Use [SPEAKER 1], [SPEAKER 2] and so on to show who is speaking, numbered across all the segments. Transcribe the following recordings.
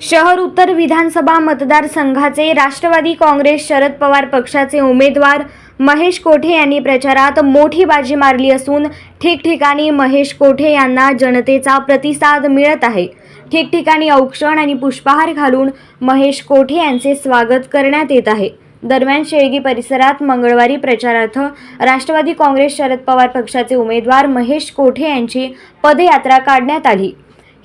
[SPEAKER 1] शहर उत्तर विधानसभा मतदारसंघाचे राष्ट्रवादी काँग्रेस शरद पवार पक्षाचे उमेदवार महेश कोठे यांनी प्रचारात मोठी बाजी मारली असून ठिकठिकाणी महेश कोठे यांना जनतेचा प्रतिसाद मिळत आहे. ठिकठिकाणी औक्षण आणि पुष्पहार घालून महेश कोठे यांचे स्वागत करण्यात येत आहे. दरम्यान शेळगी परिसरात मंगळवारी प्रचारार्थ राष्ट्रवादी काँग्रेस शरद पवार पक्षाचे उमेदवार महेश कोठे यांची पदयात्रा काढण्यात आली.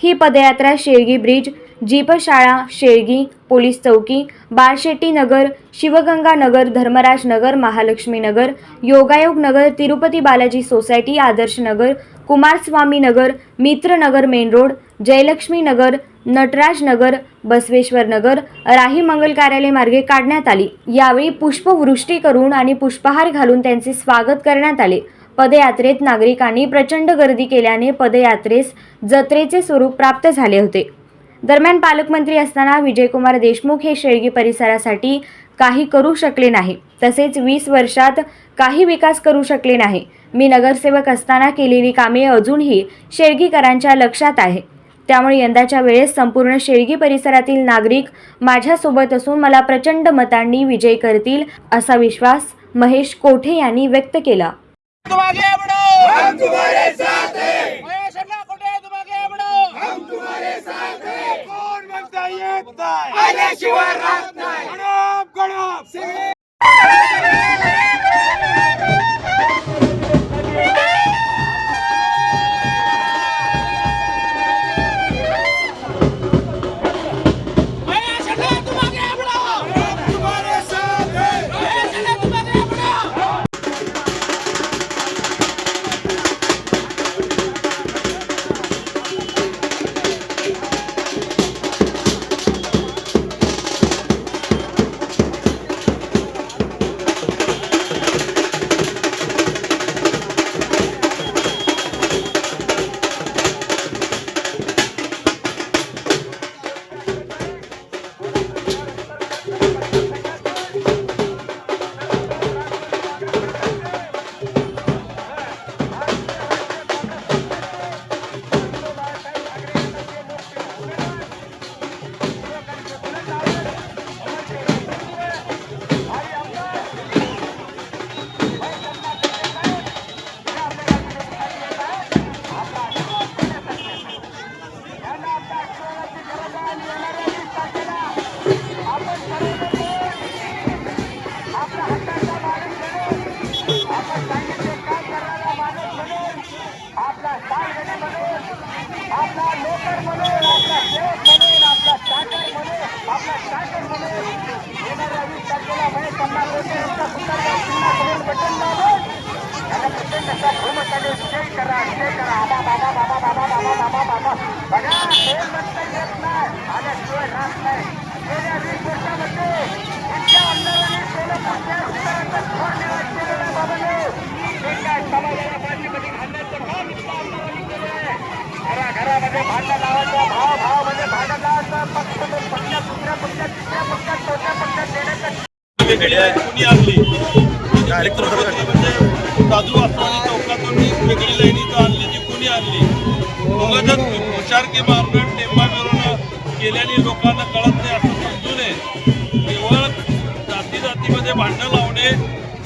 [SPEAKER 1] ही पदयात्रा शेळगी ब्रिज जीपशाळा शेळगी पोलीस चौकी बाळशेट्टी नगर शिवगंगा नगर Dharmaraj Nagar Mahalakshmi Nagar Yogayog Nagar Tirupati Balaji society Adarsh Nagar Kumaraswamy Nagar Mitranagar main road Jayalakshmi Nagar Natraj Nagar Basaveshwar Nagar Rahi Mangal Karyalay मार्गे काढण्यात आली. यावेळी पुष्पवृष्टी करून आणि पुष्पहार घालून त्यांचे स्वागत करण्यात आले. पदयात्रेत नागरिकांनी प्रचंड गर्दी केल्याने पदयात्रेस जत्रेचे स्वरूप प्राप्त झाले होते. दरम्यान पालकमंत्री असताना विजयकुमार देशमुख हे शेळगी परिसरासाठी काही करू शकले नाही. तसेच वीस वर्षात काही विकास करू शकले नाही. मी नगरसेवक असताना केलेली कामे अजूनही शेळगीकरांच्या लक्षात आहे. त्यामुळे यंदाच्या वेळेस संपूर्ण शेळगी परिसरातील नागरिक माझ्यासोबत असून मला प्रचंड मतांनी विजय करतील असा विश्वास महेश कोठे यांनी व्यक्त केला.
[SPEAKER 2] शिवाय राहत नाही. गणप गणप घराघरामध्ये
[SPEAKER 3] वेगळी आहे कुणी आणली म्हणजे साधू वासवानी चौकातून वेगळी लाईन इथं आणली ती कुणी आणली उगाचच हुशारकी मारणं टेंबा मिळवणं केल्याने लोकांना कळत नाही असं समजू नये केवळ जाती जातीमध्ये भांडणं लावणे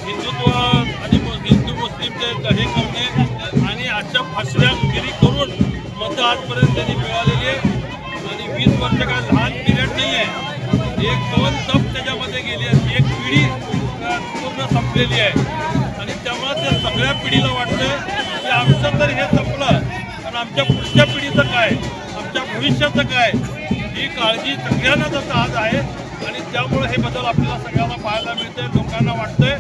[SPEAKER 3] हिंदुत्व आणि हिंदू मुस्लिमचे हे करणे आणि अशा फसव्यागिरी करून मतं आजपर्यंत त्यांनी मिळालेली आहे आणि वीस वर्ष काय लहान पिरियड नाही आहे एक दोन तप त्याच्यामध्ये गेली आहे. एक पिढी पूर्ण संपलेली आहे. आणि त्यामुळे त्या सगळ्या पिढीला वाटतंय की आमचं तर हे संपलं तर आमच्या पुढच्या पिढीचं काय? आमच्या भविष्याचं काय? ही काळजी सगळ्यांनाच आता आज आहे. आणि त्यामुळे हे बदल आपल्याला सगळ्यांना पाहायला मिळतंय लोकांना वाटतंय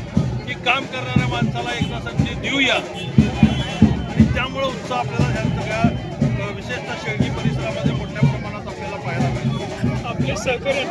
[SPEAKER 3] की काम करणाऱ्या माणसाला एकदा संधी देऊया. आणि त्यामुळे उत्साह आपल्याला ह्या सगळ्या विशेषतः शेळगी परिसरामध्ये मोठ्या प्रमाणात आपल्याला पाहायला मिळतो आपले सहकार्य